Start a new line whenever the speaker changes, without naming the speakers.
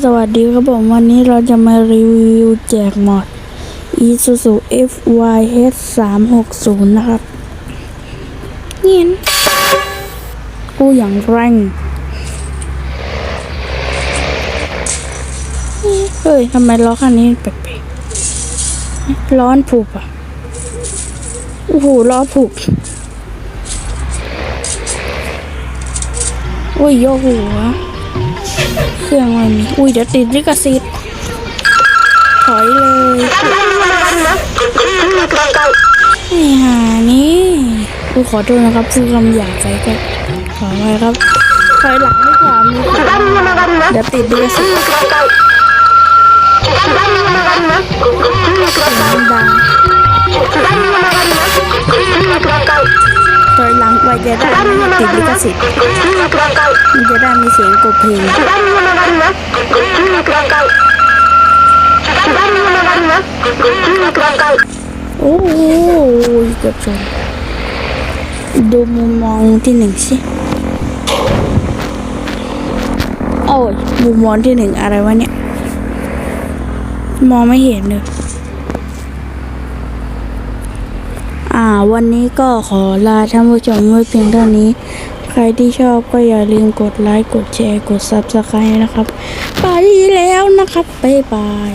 สวัสดีครับผมวันนี้เราจะมารีวิวแจกหมอด Isuzu FYH 360นะครับเงียนกูอย่างแรงเฮ้ยทำไมล้อคันนี้แปลกๆร้อนผูกอะโอ้โหล้อผูกอุ้ยโยหัว เครื่องมันอุ้ยเดี๋ยวติดลิขสิทธิ์ถอยเลยนี่หานี่กูขอโทษนะครับพูดคำหยาบไปก็ขอไว้ครับถอยหลังไม่ขวามีขวาเดี๋ยวติดลิขสิทธิ์ อยหลังไปจะได้ไม่ติดลิขสิทธิ์มันจะได้มีเสียงกบเพลงโอ้โหเกือบชนดูมุมมองที่หนึ่งสิโอ้ยมุมมองที่หนึ่งอะไรวะเนี่ย มองไม่เห็นเลย อ่า วันนี้ก็ขอลาท่านผู้ชมไว้เพียงเท่านี้ ใครที่ชอบก็อย่าลืมกดไลค์ กดแชร์ กด Subscribe นะครับ ไปแล้วนะครับ บ๊ายบาย